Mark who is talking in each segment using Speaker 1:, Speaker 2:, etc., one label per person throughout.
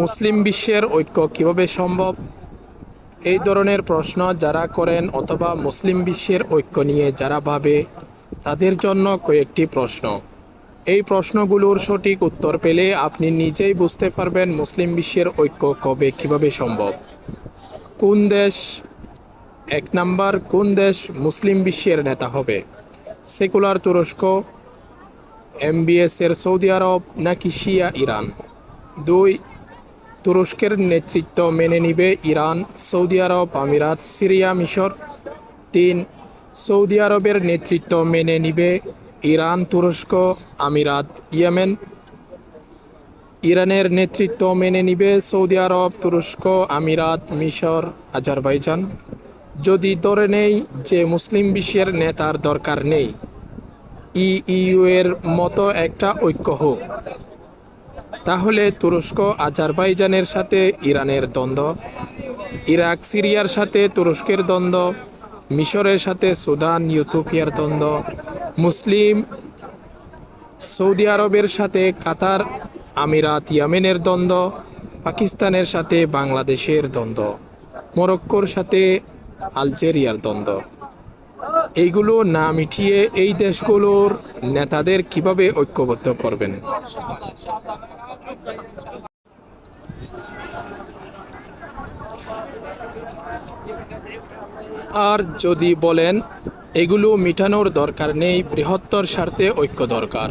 Speaker 1: মুসলিম বিশ্বের ঐক্য কীভাবে সম্ভব? এই ধরনের প্রশ্ন যারা করেন অথবা মুসলিম বিশ্বের ঐক্য নিয়ে যারা ভাবে, তাদের জন্য কয়েকটি প্রশ্ন। এই প্রশ্নগুলোর সঠিক উত্তর পেলে আপনি নিজেই বুঝতে পারবেন মুসলিম বিশ্বের ঐক্য কবে কীভাবে সম্ভব। কোন দেশ? এক নাম্বার, কোন দেশ মুসলিম বিশ্বের নেতা হবে? সেকুলার তুরস্ক, এমবিএস এর সৌদি আরব নাকি শিয়া, ইরান? দুই, তুরস্কের নেতৃত্ব মেনে নিবে ইরান, সৌদি আরব, আমিরাত, সিরিয়া, মিশর। তিন, সৌদি আরবের নেতৃত্ব মেনে নিবে ইরান, তুরস্ক, আমিরাত, ইয়েমেন। ইরানের নেতৃত্ব মেনে নিবে সৌদি আরব, তুরস্ক, আমিরাত, মিশর, আজারবাইজান। যদি ধরে নেই যে মুসলিম বিশ্বের নেতার দরকার নেই, ইইউ এর মতো একটা ঐক্য হোক। তাহলে তুরস্ক আজারবাইজানের সাথে ইরানের দ্বন্দ্ব, ইরাক সিরিয়ার সাথে তুরস্কের দ্বন্দ্ব, মিশরের সাথে সুদান, ইউথোপিয়ার দ্বন্দ্ব, মুসলিম সৌদি আরবের সাথে কাতার, আমিরাত, ইয়ামেনের দ্বন্দ্ব, পাকিস্তানের সাথে বাংলাদেশের দ্বন্দ্ব, মরক্কোর সাথে আলজেরিয়ার দ্বন্দ্ব। এইগুলো না মিটিয়ে এই দেশগুলোর নেতাদের কীভাবে ঐক্যবদ্ধ করবেন? আর যদি বলেন, এগুলো মিটানোর দরকার নেই, বৃহত্তর স্বার্থে ঐক্য দরকার,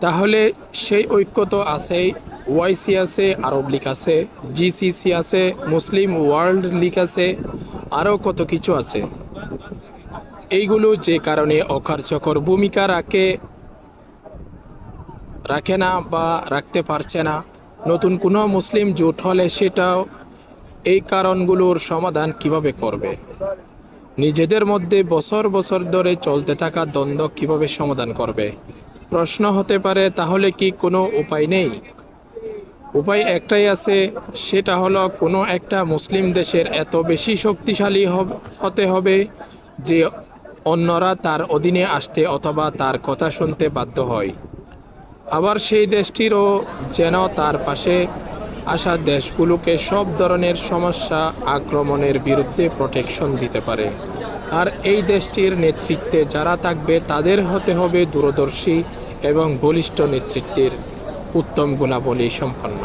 Speaker 1: তাহলে সেই ঐক্য তো আছেই। ওয়াইসি আছে, আরব লীগ আছে জিসিসি আছে, মুসলিম ওয়ার্ল্ড লীগ আছে, আরও কত কিছু আছে। এইগুলো যে কারণে অকার্যকর ভূমিকা রাখে রাখে না বা রাখতে পারছে না। নতুন কোনো মুসলিম জোট হলে সেটাও এই কারণগুলোর সমাধান কীভাবে করবে? নিজেদের মধ্যে বছর বছর ধরে চলতে থাকা দ্বন্দ্ব কীভাবে সমাধান করবে? প্রশ্ন হতে পারে, তাহলে কি কোনো উপায় নেই? উপায় একটাই আছে, সেটা হলো কোনো একটা মুসলিম দেশের এত বেশি শক্তিশালী হতে হবে যে অন্যরা তার অধীনে আসতে অথবা তার কথা শুনতে বাধ্য হয়। আবার সেই দেশটিরও যেন তার পাশে আসা দেশগুলোকে সব ধরনের সমস্যা আক্রমণের বিরুদ্ধে প্রোটেকশন দিতে পারে। আর এই দেশটির নেতৃত্বে যারা থাকবে তাদের হতে হবে দূরদর্শী এবং বলিষ্ঠ নেতৃত্বের উত্তম গুণাবলী সম্পন্ন।